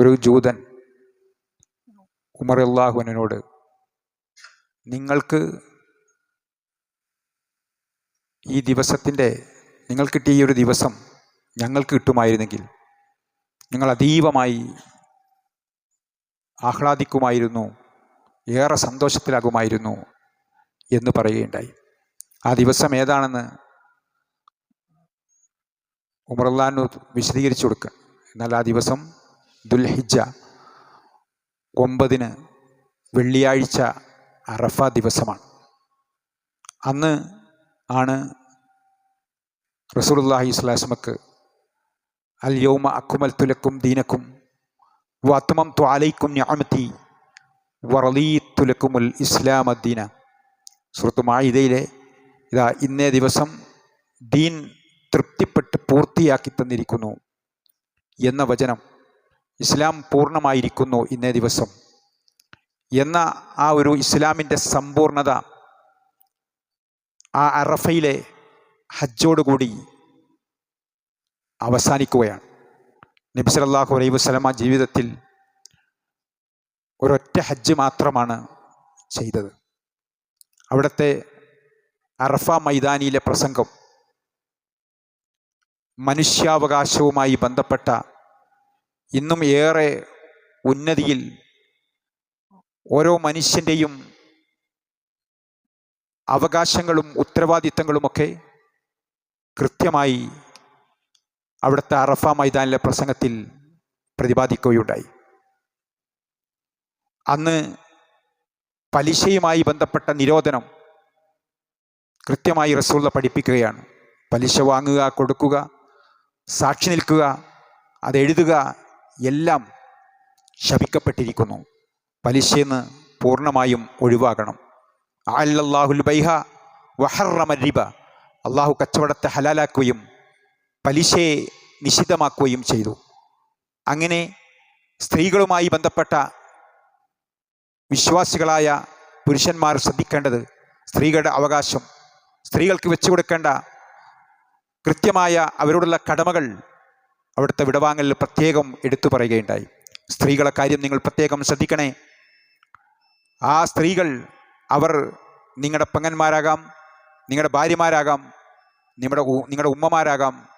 ഒരു ജൂതൻ ഉമർ നിങ്ങൾക്ക് ഈ ദിവസത്തിന്റെ നിങ്ങൾക്ക് കിട്ടിയ ഈ ഒരു ദിവസം ഞങ്ങൾക്ക് കിട്ടുമായിരുന്നെങ്കിൽ ഞങ്ങൾ അതീവമായി ആഹ്ലാദിക്കുമായിരുന്നു ഏറെ സന്തോഷത്തിലാകുമായിരുന്നു എന്ന് പറയുകയുണ്ടായി. ആ ദിവസം ഏതാണെന്ന് ഉമർലാനു വിശദീകരിച്ചു കൊടുക്കുക എന്നാൽ ആ ദിവസം ദുൽഹിജ ഒമ്പതിന് വെള്ളിയാഴ്ച അറഫ ദിവസമാണ്. അന്ന് ആണ് റസൂലുള്ളാഹി സ്വലാസ്മക്ക് അൽ യൗമ അക്കുമൽ തുലക്കും ദീനക്കും വാത്മം ത്വാലൈക്കും ഞാമത്തി വറലീത്തുലക്കുമുൽ ഇസ്ലാം അദ്ദീന സുഹൃത്തു മായിദയിലെ ഇതാ ഇന്നേ ദിവസം ദീൻ തൃപ്തിപ്പെട്ട് പൂർത്തിയാക്കി തന്നിരിക്കുന്നു എന്ന വചനം ഇസ്ലാം പൂർണമായിരിക്കുന്നു ഇന്നേ ദിവസം. എന്ന ആ ഒരു ഇസ്ലാമിന്റെ സമ്പൂർണത ആ അറഫയിലെ ഹജ്ജോടുകൂടി അവസാനിക്കുകയാണ്. നബി സല്ലല്ലാഹു അലൈഹി വസ്ലമ ജീവിതത്തിൽ ഒരൊറ്റ ഹജ്ജ് മാത്രമാണ് ചെയ്തത്. അവിടുത്തെ അറഫ മൈതാനിയിലെ പ്രസംഗം മനുഷ്യാവകാശവുമായി ബന്ധപ്പെട്ട ഇന്നും ഏറെ ഉന്നതിയിൽ ഓരോ മനുഷ്യന്റെയും അവകാശങ്ങളും ഉത്തരവാദിത്തങ്ങളുമൊക്കെ കൃത്യമായി അവിടുത്തെ അറഫ മൈതാനിലെ പ്രസംഗത്തിൽ പ്രതിപാദിക്കുകയുണ്ടായി. അന്ന് പലിശയുമായി ബന്ധപ്പെട്ട നിരോധനം കൃത്യമായി റസൂള്ള പഠിപ്പിക്കുകയാണ്. പലിശ വാങ്ങുക കൊടുക്കുക സാക്ഷി നിൽക്കുക അതെഴുതുക എല്ലാം ശപിക്കപ്പെട്ടിരിക്കുന്നു. പലിശയെന്ന് പൂർണമായും ഒഴിവാകണം. അല്ലാഹുൽ ബൈഹ വഹറമ റിബ. അള്ളാഹു കച്ചവടത്തെ ഹലാലാക്കുകയും പലിശയെ നിഷിദ്ധമാക്കുകയും ചെയ്തു. അങ്ങനെ സ്ത്രീകളുമായി ബന്ധപ്പെട്ട വിശ്വാസികളായ പുരുഷന്മാർ ശ്രദ്ധിക്കേണ്ടത് സ്ത്രീകളുടെ അവകാശം. സ്ത്രീകൾക്ക് വെച്ചു കൊടുക്കേണ്ട കൃത്യമായ അവരോടുള്ള കടമകൾ അവിടുത്തെ വിടവാങ്ങലിൽ പ്രത്യേകം എടുത്തു പറയുകയുണ്ടായി. സ്ത്രീകളെ കാര്യം നിങ്ങൾ പ്രത്യേകം ശ്രദ്ധിക്കണേ. ആ സ്ത്രീകൾ അവർ നിങ്ങളുടെ പങ്ങന്മാരാകാം നിങ്ങളുടെ ഭാര്യമാരാകാം നിങ്ങളുടെ നിങ്ങളുടെ ഉമ്മമാരാകാം.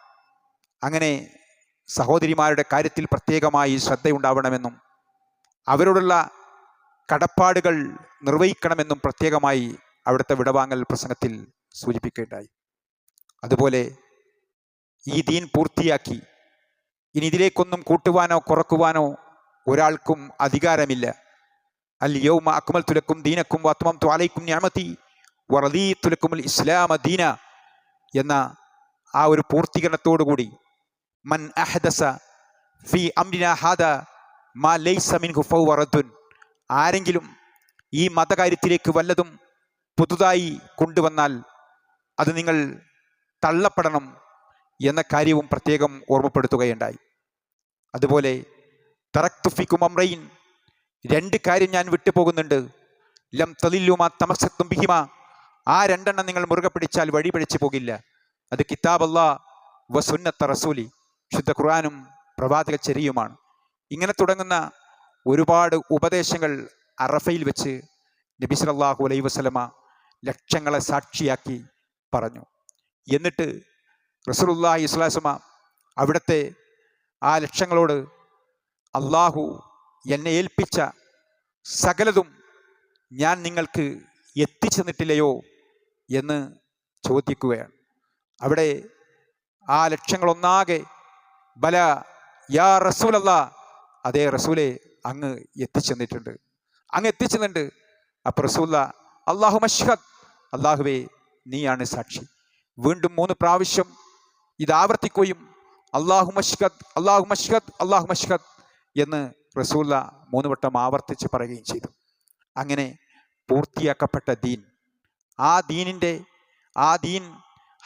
അങ്ങനെ സഹോദരിമാരുടെ കാര്യത്തിൽ പ്രത്യേകമായി ശ്രദ്ധയുണ്ടാവണമെന്നും അവരോടുള്ള കടപ്പാടുകൾ നിർവഹിക്കണമെന്നും പ്രത്യേകമായി അവിടുത്തെ വിടവാങ്ങൽ പ്രസംഗത്തിൽ സൂചിപ്പിക്കുകയുണ്ടായി. അതുപോലെ ഈ ദീൻ പൂർത്തിയാക്കി ഇനി ഇതിലേക്കൊന്നും കൂട്ടുവാനോ കുറക്കുവാനോ ഒരാൾക്കും അധികാരമില്ല. അൽ യൗമ അക്മൽ തുലക്കും ദീനക്കും വാത്മം ത്വാലയ്ക്കും ഞാമത്തി വറദീ തുലക്കുമുൽ ഇസ്ലാമ ദീന എന്ന ആ ഒരു പൂർത്തീകരണത്തോടുകൂടി മൻ അഹദസ ഫി അംരിന ഹാദ മാ ലൈസ മിൻ ഹുഫൗ വറദുൻ ആരെങ്കിലും ഈ മതകാര്യത്തിലേക്ക് വല്ലതും പുതുതായി കൊണ്ടുവന്നാൽ അത് നിങ്ങൾ തള്ളപ്പെടണം. എന്ന കാര്യവും പ്രത്യേകം ഓർമ്മപ്പെടുത്തുകയുണ്ടായി. അതുപോലെ തറക്തുഫിക്കും അമ്രയിൻ രണ്ട് കാര്യം ഞാൻ വിട്ടുപോകുന്നുണ്ട് ലം തലില്ലുമാ തമസത്തും ബിഹിമ ആ രണ്ടെണ്ണം നിങ്ങൾ മുറുകെ പിടിച്ചാൽ വഴി പിടിച്ചു പോകില്ല. അത് കിതാബല്ല വസുന്നത്ത റസൂലി ശുദ്ധ ഖുർആാനും പ്രവാചക ചെറിയുമാണ് ഇങ്ങനെ തുടങ്ങുന്ന ഒരുപാട് ഉപദേശങ്ങൾ അറഫയിൽ വെച്ച് നബി സല്ലല്ലാഹു അലൈഹി വസല്ലമ ലക്ഷങ്ങളെ സാക്ഷിയാക്കി പറഞ്ഞു. എന്നിട്ട് റസൂലുള്ളാഹി ഇസ്ലാസമ അവിടുത്തെ ആ ലക്ഷ്യങ്ങളോട് അള്ളാഹു എന്നെ ഏൽപ്പിച്ച സകലതും ഞാൻ നിങ്ങൾക്ക് എത്തിച്ചെന്നിട്ടില്ലയോ എന്ന് ചോദിക്കുകയാണ്. അവിടെ ആ ലക്ഷ്യങ്ങളൊന്നാകെ ബല യാ റസൂലല്ല അതേ റസൂലെ അങ്ങ് എത്തിച്ചെന്നിട്ടുണ്ട് അങ്ങ് എത്തിച്ചെന്നിട്ട് അപ്പോൾ റസൂല്ല അള്ളാഹു മഷ്ഹദ് അള്ളാഹുവേ നീയാണ് സാക്ഷി. വീണ്ടും മൂന്ന് പ്രാവശ്യം ഇത് ആവർത്തിക്കുകയും അള്ളാഹു മഷ്ഹദ് അള്ളാഹു മഷ്ഹദ് അള്ളാഹു മഷ്ഹദ് എന്ന് റസൂല്ല മൂന്ന് വട്ടം ആവർത്തിച്ച് പറയുകയും ചെയ്തു. അങ്ങനെ പൂർത്തിയാക്കപ്പെട്ട ദീൻ ആ ദീനിന്റെ ആ ദീൻ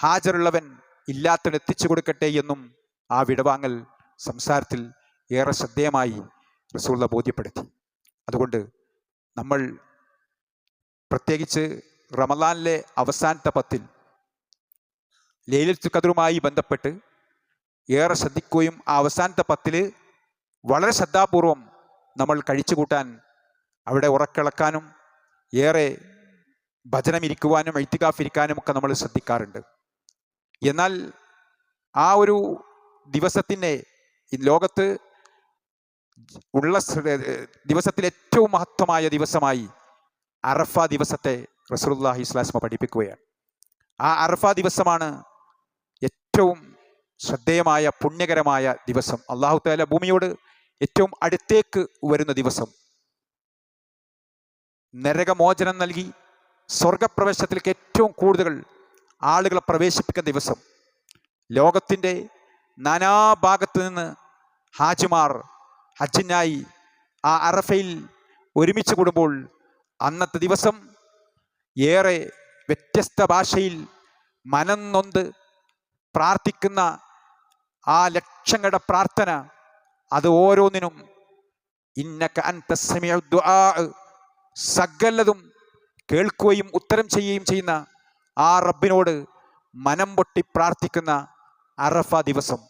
ഹാജറുള്ളവൻ ഇല്ലാത്തവൻ എത്തിച്ചു കൊടുക്കട്ടെ എന്നും ആ വിടവാങ്ങൽ സംസാരത്തിൽ ഏറെ ശ്രദ്ധേയമായി റസൂള്ള ബോധ്യപ്പെടുത്തി. അതുകൊണ്ട് നമ്മൾ പ്രത്യേകിച്ച് റമലാനിലെ അവസാനത്തെ പത്തിൽ ലൈലത്ത് ഖദറുമായി ബന്ധപ്പെട്ട് ഏറെ ശ്രദ്ധിക്കുകയും ആ അവസാനത്തെ പത്തിൽ വളരെ ശ്രദ്ധാപൂർവം നമ്മൾ കഴിച്ചു കൂട്ടാൻ അവിടെ ഉറക്കിളക്കാനും ഏറെ ഭജനമിരിക്കുവാനും എഴുത്തുകാഫിരിക്കാനും ഒക്കെ നമ്മൾ ശ്രദ്ധിക്കാറുണ്ട്. എന്നാൽ ആ ഒരു ദിവസത്തിന്റെ ലോകത്ത് ഉള്ള ദിവസത്തിൽ ഏറ്റവും മഹത്വമായ ദിവസമായി അറഫ ദിവസത്തെ റസൂലുള്ളാഹി ഇസ്ലാസ്മ പഠിപ്പിക്കുകയാണ്. ആ അറഫ ദിവസമാണ് ഏറ്റവും ശ്രദ്ധേയമായ പുണ്യകരമായ ദിവസം. അള്ളാഹു താല ഭൂമിയോട് ഏറ്റവും അടുത്തേക്ക് വരുന്ന ദിവസം. നരകമോചനം നൽകി സ്വർഗപ്രവേശത്തിലേക്ക് ഏറ്റവും കൂടുതൽ ആളുകളെ പ്രവേശിപ്പിക്കുന്ന ദിവസം. ലോകത്തിന്റെ നാനാഭാഗത്തു നിന്ന് ഹാജിമാർ ഹജ്ജിനായി ആ അറഫയിൽ ഒരുമിച്ച് കൂടുമ്പോൾ അന്നത്തെ ദിവസം ഏറെ വ്യത്യസ്ത ഭാഷയിൽ മനം നൊന്ത് പ്രാർത്ഥിക്കുന്ന ആ ലക്ഷങ്ങളുടെ പ്രാർത്ഥന അത് ഓരോന്നിനും ഇന്നക അൻത സമീഉ ദുആ സകലതും കേൾക്കുകയും ഉത്തരം ചെയ്യുകയും ചെയ്യുന്ന ആ റബ്ബിനോട് മനം പൊട്ടി പ്രാർത്ഥിക്കുന്ന അറഫ ദിവസം.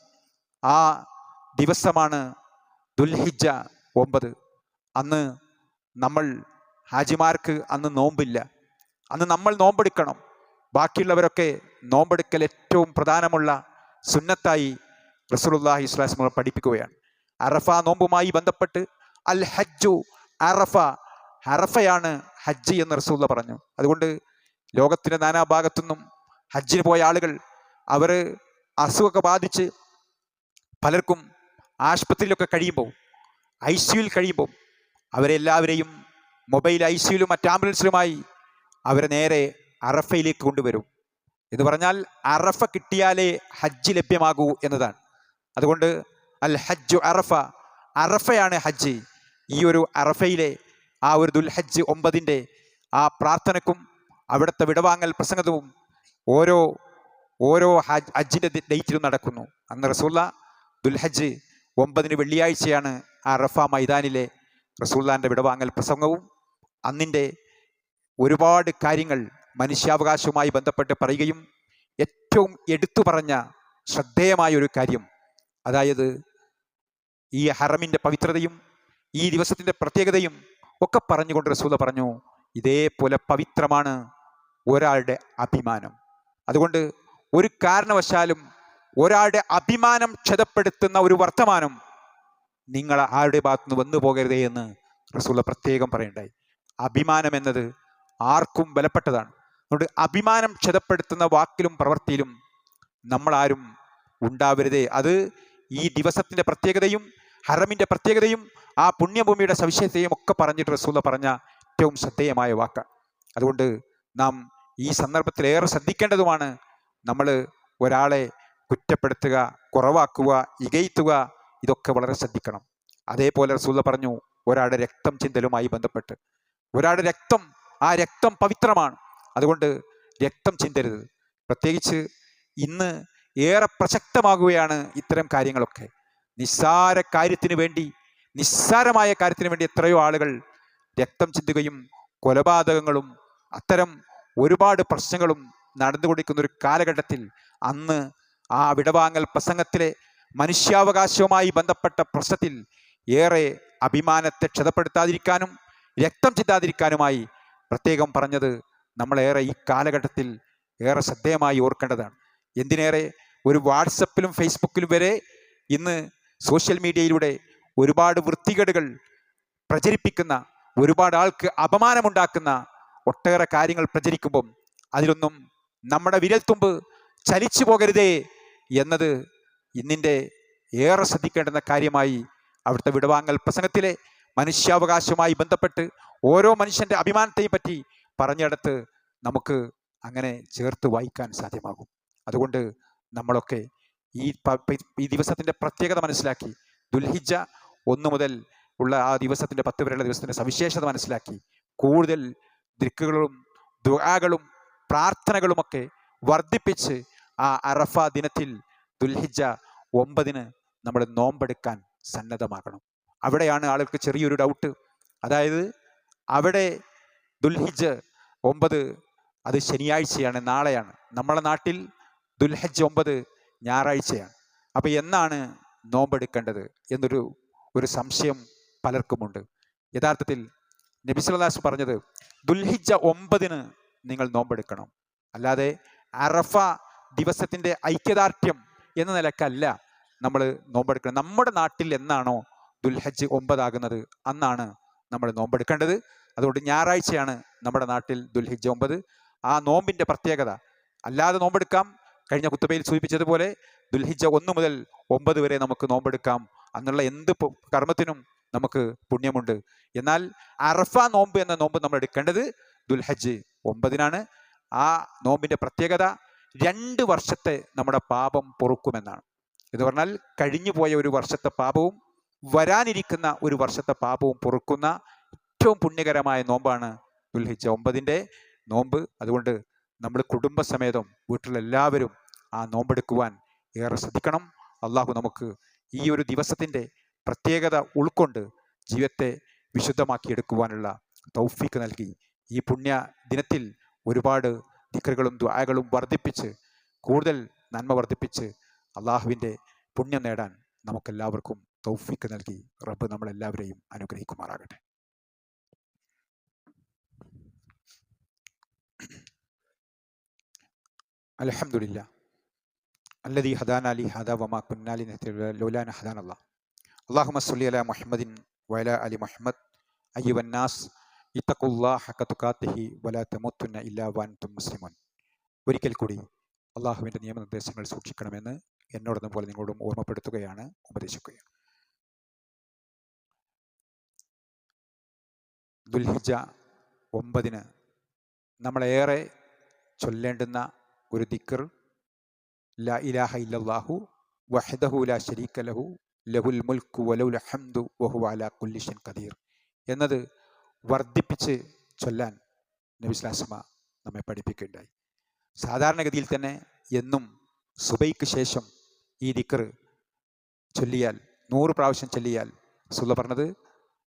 ആ ദിവസമാണ് ദുൽഹിജ ഒമ്പത്. അന്ന് നമ്മൾ ഹാജിമാർക്ക് അന്ന് നോമ്പില്ല. അന്ന് നമ്മൾ നോമ്പെടുക്കണം. ബാക്കിയുള്ളവരൊക്കെ നോമ്പെടുക്കൽ ഏറ്റവും പ്രധാനമുള്ള സുന്നത്തായി റസൂലുള്ളാഹി ഇസ്ലാസ്മ പഠിപ്പിക്കുകയാണ്. അറഫ നോമ്പുമായി ബന്ധപ്പെട്ട് അൽ ഹജ്ജു അറഫ ഹറഫയാണ് ഹജ്ജ് എന്ന് റസൂല്ല പറഞ്ഞു. അതുകൊണ്ട് ലോകത്തിന്റെ നാനാഭാഗത്തുനിന്നും ഹജ്ജിന് പോയ ആളുകൾ അവർ അസുഖമൊക്കെ ബാധിച്ച് പലർക്കും ആശുപത്രിയിലൊക്കെ കഴിയുമ്പോൾ ഐ സിയുയിൽ കഴിയുമ്പോൾ അവരെല്ലാവരെയും മൊബൈൽ ഐ സിയിലും മറ്റ് ആംബുലൻസിലുമായി അവരെ നേരെ അറഫയിലേക്ക് കൊണ്ടുവരും. എന്ന് പറഞ്ഞാൽ അറഫ കിട്ടിയാലേ ഹജ്ജ് ലഭ്യമാകൂ എന്നതാണ്. അതുകൊണ്ട് അൽ ഹജ്ജു അറഫ അറഫയാണ് ഹജ്ജ്. ഈ ഒരു അറഫയിലെ ആ ഒരു ദുൽഹജ്ജ് ഒമ്പതിന്റെ ആ പ്രാർത്ഥനക്കും അവിടുത്തെ വിടവാങ്ങൽ പ്രസംഗവും ഓരോ ഓരോ ഹജ് ഹജ്ജിന്റെ ഡേറ്റിലും നടക്കുന്നു. അന്ന് റസൂല്ല ദുൽഹജ്ജ് ഒമ്പതിന് വെള്ളിയാഴ്ചയാണ് ആ റഫ മൈതാനിലെ റസൂല്ലാന്റെ വിടവാങ്ങൽ പ്രസംഗവും. അന്നിന്റെ ഒരുപാട് കാര്യങ്ങൾ മനുഷ്യാവകാശവുമായി ബന്ധപ്പെട്ട് പറയുകയും ഏറ്റവും എടുത്തു പറഞ്ഞ ശ്രദ്ധേയമായ ഒരു കാര്യം. അതായത് ഈ ഹറമിന്റെ പവിത്രതയും ഈ ദിവസത്തിന്റെ പ്രത്യേകതയും ഒക്കെ പറഞ്ഞുകൊണ്ട് റസൂല പറഞ്ഞു ഇതേപോലെ പവിത്രമാണ് ഒരാളുടെ അഭിമാനം. അതുകൊണ്ട് ഒരു കാരണവശാലും ഒരാളുടെ അഭിമാനം ക്ഷതപ്പെടുത്തുന്ന ഒരു വർത്തമാനം നിങ്ങൾ ആരുടെ ഭാഗത്തുനിന്ന് വന്നു പോകരുതേ എന്ന് റസൂല പ്രത്യേകം പറയണ്ടായി. അഭിമാനം എന്നത് ആർക്കും ബലപ്പെട്ടതാണ്. അതുകൊണ്ട് അഭിമാനം ക്ഷതപ്പെടുത്തുന്ന വാക്കിലും പ്രവൃത്തിയിലും നമ്മളാരും ഉണ്ടാവരുതേ. അത് ഈ ദിവസത്തിന്റെ പ്രത്യേകതയും ഹറമിന്റെ പ്രത്യേകതയും ആ പുണ്യഭൂമിയുടെ സവിശേഷതയും ഒക്കെ പറഞ്ഞിട്ട് റസൂല പറഞ്ഞ ഏറ്റവും ശ്രദ്ധേയമായ വാക്കാണ് അതുകൊണ്ട് നാം ഈ സന്ദർഭത്തിൽ ഏറെ ശ്രദ്ധിക്കേണ്ടതുമാണ് നമ്മൾ ഒരാളെ കുറ്റപ്പെടുത്തുക കുറവാക്കുക ഇകയത്തുക ഇതൊക്കെ വളരെ ശ്രദ്ധിക്കണം. അതേപോലെ റസൂല പറഞ്ഞു ഒരാളുടെ രക്തം ചിന്തലുമായി ബന്ധപ്പെട്ട്. ഒരാളുടെ രക്തം ആ രക്തം പവിത്രമാണ്. അതുകൊണ്ട് രക്തം ചിന്തരുത്. പ്രത്യേകിച്ച് ഇന്ന് ഏറെ പ്രസക്തമാകുകയാണ് ഇത്തരം കാര്യങ്ങളൊക്കെ. നിസ്സാര കാര്യത്തിന് വേണ്ടി നിസ്സാരമായ കാര്യത്തിന് വേണ്ടി എത്രയോ ആളുകൾ രക്തം ചിന്തുകയും കൊലപാതകങ്ങളും അത്തരം ഒരുപാട് പ്രശ്നങ്ങളും നടന്നുകൊണ്ടിരിക്കുന്ന ഒരു കാലഘട്ടത്തിൽ അന്ന് ആ വിടവാങ്ങൽ പ്രസംഗത്തിലെ മനുഷ്യാവകാശവുമായി ബന്ധപ്പെട്ട പ്രശ്നത്തിൽ ഏറെ അഭിമാനത്തെ ക്ഷതപ്പെടുത്താതിരിക്കാനും രക്തം ചിന്താതിരിക്കാനുമായി പ്രത്യേകം പറഞ്ഞത് നമ്മളേറെ ഈ കാലഘട്ടത്തിൽ ഏറെ ശ്രദ്ധേയമായി ഓർക്കേണ്ടതാണ്. എന്തിനേറെ? ഒരു വാട്സപ്പിലും ഫേസ്ബുക്കിലും വരെ ഇന്ന് സോഷ്യൽ മീഡിയയിലൂടെ ഒരുപാട് വൃത്തികേടുകൾ പ്രചരിപ്പിക്കുന്ന ഒരുപാട് ആൾക്ക് അപമാനമുണ്ടാക്കുന്ന ഒട്ടേറെ കാര്യങ്ങൾ പ്രചരിക്കുമ്പം അതിലൊന്നും നമ്മുടെ വിരൽത്തുമ്പ് ചലിച്ചു പോകരുതേ എന്നത് ഇന്നിന്റെ ഏറെ ശ്രദ്ധിക്കേണ്ടുന്ന കാര്യമായി അവിടുത്തെ വിടവാങ്ങൽ പ്രസംഗത്തിലെ മനുഷ്യാവകാശവുമായി ബന്ധപ്പെട്ട് ഓരോ മനുഷ്യന്റെ അഭിമാനത്തെയും പറ്റി പറഞ്ഞിടത്ത് നമുക്ക് അങ്ങനെ ചേർത്ത് വായിക്കാൻ സാധ്യമാകും. അതുകൊണ്ട് നമ്മളൊക്കെ ഈ ഈ ദിവസത്തിന്റെ പ്രത്യേകത മനസ്സിലാക്കി ദുൽഹിജ ഒന്ന് മുതൽ ഉള്ള ആ ദിവസത്തിന്റെ പത്ത് വരെയുള്ള ദിവസത്തിന്റെ സവിശേഷത മനസ്സിലാക്കി കൂടുതൽ ദിക്കുകളും ദുആകളും പ്രാർത്ഥനകളുമൊക്കെ വർദ്ധിപ്പിച്ച് ആ അറഫ ദിനത്തിൽ ദുൽഹിജ ഒമ്പതിന് നമ്മൾ നോമ്പെടുക്കാൻ സന്നദ്ധമാകണം. അവിടെയാണ് ആളുകൾക്ക് ചെറിയൊരു ഡൗട്ട് അതായത് അവിടെ ദുൽഹിജ് ഒമ്പത് അത് ശനിയാഴ്ചയാണ് നാളെയാണ്. നമ്മളെ നാട്ടിൽ ദുൽഹജ് ഒമ്പത് ഞായറാഴ്ചയാണ്. അപ്പോൾ എന്നാണ് നോമ്പെടുക്കേണ്ടത് എന്നൊരു ഒരു സംശയം പലർക്കുമുണ്ട്. യഥാർത്ഥത്തിൽ നബി സല്ലല്ലാഹു പറഞ്ഞത് ദുൽഹിജ ഒമ്പതിന് നിങ്ങൾ നോമ്പെടുക്കണം. അല്ലാതെ അറഫ ദിവസത്തിന്റെ ഐക്യദാർഢ്യം എന്ന നിലക്കല്ല നമ്മൾ നോമ്പെടുക്കണം. നമ്മുടെ നാട്ടിൽ എന്നാണോ ദുൽഹജ് ഒമ്പതാകുന്നത് അന്നാണ് നമ്മൾ നോമ്പെടുക്കേണ്ടത്. അതുകൊണ്ട് ഞായറാഴ്ചയാണ് നമ്മുടെ നാട്ടിൽ ദുൽഹിജ്ജ ഒമ്പത്. ആ നോമ്പിന്റെ പ്രത്യേകത. അല്ലാതെ നോമ്പെടുക്കാം. കഴിഞ്ഞ കുത്തുബയിൽ സൂചിപ്പിച്ചതുപോലെ ദുൽഹിജ ഒന്ന് മുതൽ ഒമ്പത് വരെ നമുക്ക് നോമ്പെടുക്കാം. അന്നുള്ള എന്ത് കർമ്മത്തിനും നമുക്ക് പുണ്യമുണ്ട്. എന്നാൽ അറഫ നോമ്പ് എന്ന നോമ്പ് നമ്മൾ എടുക്കേണ്ടത് ദുൽഹജ് ഒമ്പതിനാണ്. ആ നോമ്പിന്റെ പ്രത്യേകത രണ്ട് വർഷത്തെ നമ്മുടെ പാപം പൊറുക്കുമെന്നാണ്. എന്ന് പറഞ്ഞാൽ കഴിഞ്ഞു പോയ ഒരു വർഷത്തെ പാപവും വരാനിരിക്കുന്ന ഒരു വർഷത്തെ പാപവും പൊറുക്കുന്ന ഏറ്റവും പുണ്യകരമായ നോമ്പാണ് ദുൽഹിജ്ജ. ഒമ്പതിന്റെ നോമ്പ്. അതുകൊണ്ട് നമ്മൾ കുടുംബസമേതം വീട്ടിലെല്ലാവരും ആ നോമ്പെടുക്കുവാൻ ഏറെ ശ്രദ്ധിക്കണം. അള്ളാഹു നമുക്ക് ഈ ഒരു ദിവസത്തിന്റെ പ്രത്യേകത ഉൾക്കൊണ്ട് ജീവിതത്തെ വിശുദ്ധമാക്കിയെടുക്കുവാനുള്ള തൗഫീക്ക് നൽകി. ഈ പുണ്യ ദിനത്തിൽ ഒരുപാട് ദിക്കറുകളും ദ്വായകളും വർദ്ധിപ്പിച്ച് കൂടുതൽ നന്മ വർദ്ധിപ്പിച്ച് അള്ളാഹുവിന്റെ പുണ്യം നേടാൻ നമുക്കെല്ലാവർക്കും തൗഫീക്ക് നൽകി. റബ്ബ് നമ്മളെല്ലാവരെയും അനുഗ്രഹിക്കുമാറാകട്ടെ. അലഹമുല്ല അല്ലദീ ഹദാന അലി ഹദ വമാ കുന്നാലി ലൗലാന ഹദാൻ അല്ലാ അള്ളാഹുമ സുല്ലി അല മുഹമ്മദിൻ വയല അലി മുഹമ്മദ്. അയ്യുവന്നാസ് ഇത്തഖുല്ലാ ഹക്ക തുക്കാത്തിഹി വല തമുത്തുന്ന ഇല്ലാ വാൻതും മുസ്ലിമോൻ. ഒരിക്കൽ കൂടി അള്ളാഹുവിന്റെ നിയമനിർദ്ദേശങ്ങൾ സൂക്ഷിക്കണമെന്ന് എന്നോടൊന്നും പോലെ നിങ്ങളോടും ഓർമ്മപ്പെടുത്തുകയാണ് ഉപദേശിക്കുകയാണ്. ദുൽഹിജ ഒമ്പതിന് നമ്മളേറെ ചൊല്ലേണ്ടുന്ന ഒരു ദിക്കർ ലാ ഇലാഹ ഇല്ലാഹു വഹദഹു ലാ ഷരീക്ക ലഹു ലഹുൽ മുൽക്കു വലൗൽ ഹംദു വഹു അല കുല്ലിഷൻ കദീർ എന്നത് വർദ്ധിപ്പിച്ച് ചൊല്ലാൻ നബിസ്ലാസമ നമ്മെ പഠിപ്പിക്കുകയുണ്ടായി. സാധാരണഗതിയിൽ തന്നെ എന്നും സുബൈക്ക് ശേഷം ഈ ദിക്കർ ചൊല്ലിയാൽ നൂറ് പ്രാവശ്യം ചൊല്ലിയാൽ സുല്ല പറഞ്ഞത്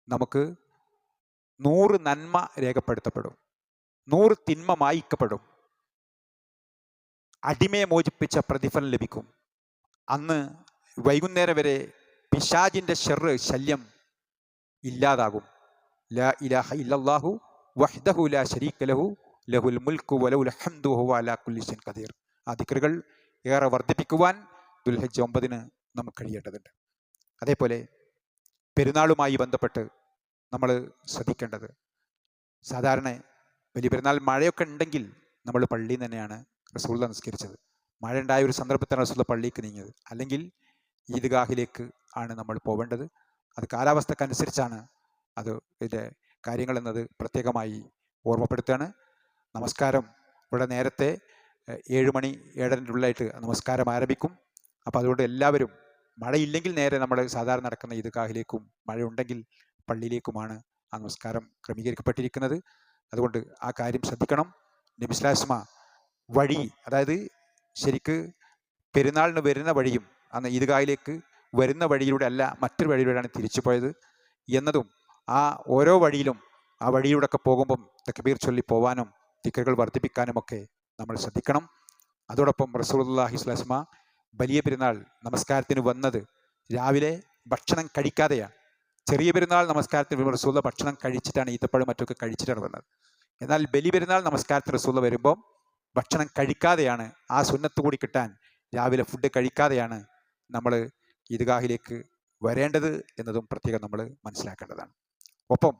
നമുക്ക് നൂറ് നന്മ രേഖപ്പെടുത്തപ്പെടും. നൂറ് തിന്മ മായിക്കപ്പെടും. അടിമയെ മോചിപ്പിച്ച പ്രതിഫലം ലഭിക്കും. അന്ന് വൈകുന്നേരം വരെ പിശാജിന്റെ ഷെറ് ശല്യം ഇല്ലാതാകും. ലാ ഇലാഹ ഇല്ലല്ലാഹു വഹ്ദഹു ലാ ശരീക ലഹു ലഹുൽ മുൽക്കു വലഹുൽ ഹംദു അലാ കുല്ലി കദീർ ആ ഏറെ വർദ്ധിപ്പിക്കുവാൻ ദുൽഹജ് ഒമ്പതിന് നമുക്ക് കഴിയേണ്ടതുണ്ട്. അതേപോലെ പെരുന്നാളുമായി ബന്ധപ്പെട്ട് നമ്മൾ ശ്രദ്ധിക്കേണ്ടത് സാധാരണ വലിയ പെരുന്നാൾ മഴയൊക്കെ ഉണ്ടെങ്കിൽ നമ്മൾ പള്ളിയിൽ തന്നെയാണ് റസൂള്ള നിസ്കരിച്ചത്. മഴ ഉണ്ടായ ഒരു സന്ദർഭത്തിലാണ് റസൂള്ള പള്ളിക്ക് നീങ്ങിയത്. അല്ലെങ്കിൽ ഈദ്ഗാഹിലേക്ക് ആണ് നമ്മൾ പോവേണ്ടത്. അത് കാലാവസ്ഥക്കനുസരിച്ചാണ് അത് ഇതിന്റെ കാര്യങ്ങൾ എന്നത് പ്രത്യേകമായി ഓർമ്മപ്പെടുത്തുകയാണ്. നമസ്കാരം ഇവിടെ നേരത്തെ ഏഴ് മണി ഏഴരന്റെ ഉള്ളിലായിട്ട് നമസ്കാരം ആരംഭിക്കും. അപ്പോൾ അതുകൊണ്ട് എല്ലാവരും മഴയില്ലെങ്കിൽ നേരെ നമ്മൾ സാധാരണ നടക്കുന്ന ഈദ്ഗാഹിലേക്കും മഴയുണ്ടെങ്കിൽ പള്ളിയിലേക്കുമാണ് ആ നമസ്കാരം ക്രമീകരിക്കപ്പെട്ടിരിക്കുന്നത്. അതുകൊണ്ട് ആ കാര്യം ശ്രദ്ധിക്കണം. നബിസ്ലാസ്മ വഴി അതായത് ശരിക്ക് പെരുന്നാളിന് വരുന്ന വഴിയും അന്ന് ഈദ്ഗാഹിലേക്ക് വരുന്ന വഴിയിലൂടെ അല്ല മറ്റൊരു വഴിയിലൂടെയാണ് തിരിച്ചു പോയത്. എന്നതും ആ ഓരോ വഴിയിലും ആ വഴിയിലൂടെയൊക്കെ പോകുമ്പം തക്ബീർ ചൊല്ലി പോവാനും തിക്കറുകൾ വർദ്ധിപ്പിക്കാനുമൊക്കെ നമ്മൾ ശ്രദ്ധിക്കണം. അതോടൊപ്പം റസൂലുള്ളാഹി സ്വലസ്മ വലിയ പെരുന്നാൾ നമസ്കാരത്തിന് വന്നത് രാവിലെ ഭക്ഷണം കഴിക്കാതെയാണ്. ചെറിയ പെരുന്നാൾ നമസ്കാരത്തിന് റസൂല ഭക്ഷണം കഴിച്ചിട്ടാണ് ഈത്തപ്പഴം മറ്റൊക്കെ കഴിച്ചിട്ടാണ് വന്നത്. എന്നാൽ ബലി പെരുന്നാൾ നമസ്കാരത്തിന് റസൂല വരുമ്പോൾ ഭക്ഷണം കഴിക്കാതെയാണ് ആ സുന്നത്ത് കൂടി കിട്ടാൻ രാവിലെ ഫുഡ് കഴിക്കാതെയാണ് നമ്മൾ ഈദ്ഗാഹിലേക്ക് വരേണ്ടത് എന്നതും പ്രത്യേകം നമ്മൾ മനസ്സിലാക്കേണ്ടതാണ്. ഒപ്പം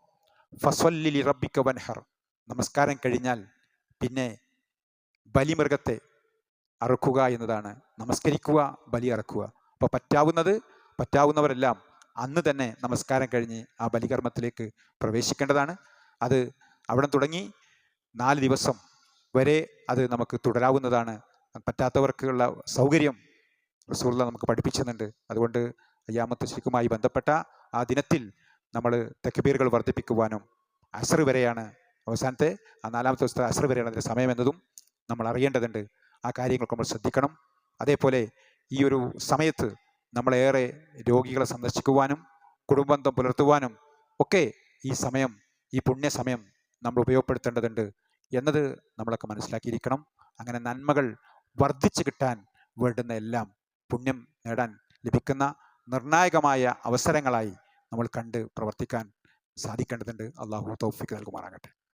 ഫസ്വല്ലി റബ്ബിക്ക വൻഹർ. നമസ്കാരം കഴിഞ്ഞാൽ പിന്നെ ബലിമൃഗത്തെ അറുക്കുക എന്നതാണ്. നമസ്കരിക്കുക ബലി അറക്കുക. അപ്പോൾ പറ്റാവുന്നത് പറ്റാവുന്നവരെല്ലാം അന്ന് തന്നെ നമസ്കാരം കഴിഞ്ഞ് ആ ബലികർമ്മത്തിലേക്ക് പ്രവേശിക്കേണ്ടതാണ്. അത് അവിടെ തുടങ്ങി നാല് ദിവസം വരെ അത് നമുക്ക് തുടരാവുന്നതാണ്. പറ്റാത്തവർക്കുള്ള സൗകര്യം റസൂള്ള നമുക്ക് പഠിപ്പിക്കുന്നുണ്ട് അതുകൊണ്ട് അയ്യാമത്ത് ശരിക്കുമായി ബന്ധപ്പെട്ട ആ ദിനത്തിൽ നമ്മൾ തെക്കബീറുകൾ വർദ്ധിപ്പിക്കുവാനും അസർ വരെയാണ് അവസാനത്തെ ആ നാലാമത്തെ ദിവസത്തെ അസർ വരെയാണ് അതിന്റെ സമയം എന്നതും നമ്മൾ അറിയേണ്ടതുണ്ട്. ആ കാര്യങ്ങൾക്ക് നമ്മൾ ശ്രദ്ധിക്കണം. അതേപോലെ ഈ ഒരു സമയത്ത് നമ്മളേറെ രോഗികളെ സന്ദർശിക്കുവാനും കുടുംബന്ധം പുലർത്തുവാനും ഒക്കെ ഈ സമയം ഈ പുണ്യ സമയം നമ്മൾ ഉപയോഗപ്പെടുത്തേണ്ടതുണ്ട്. എന്നത് നമ്മളൊക്കെ മനസ്സിലാക്കിയിരിക്കണം. അങ്ങനെ നന്മകൾ വർദ്ധിച്ചു കിട്ടാൻ വേണ്ടുന്ന എല്ലാം പുണ്യം നേടാൻ ലഭിക്കുന്ന നിർണായകമായ അവസരങ്ങളായി നമ്മൾ കണ്ട് പ്രവർത്തിക്കാൻ സാധിക്കേണ്ടതുണ്ട്. അള്ളാഹു തൗഫിക്ക് നൽകുമാറാകട്ടെ.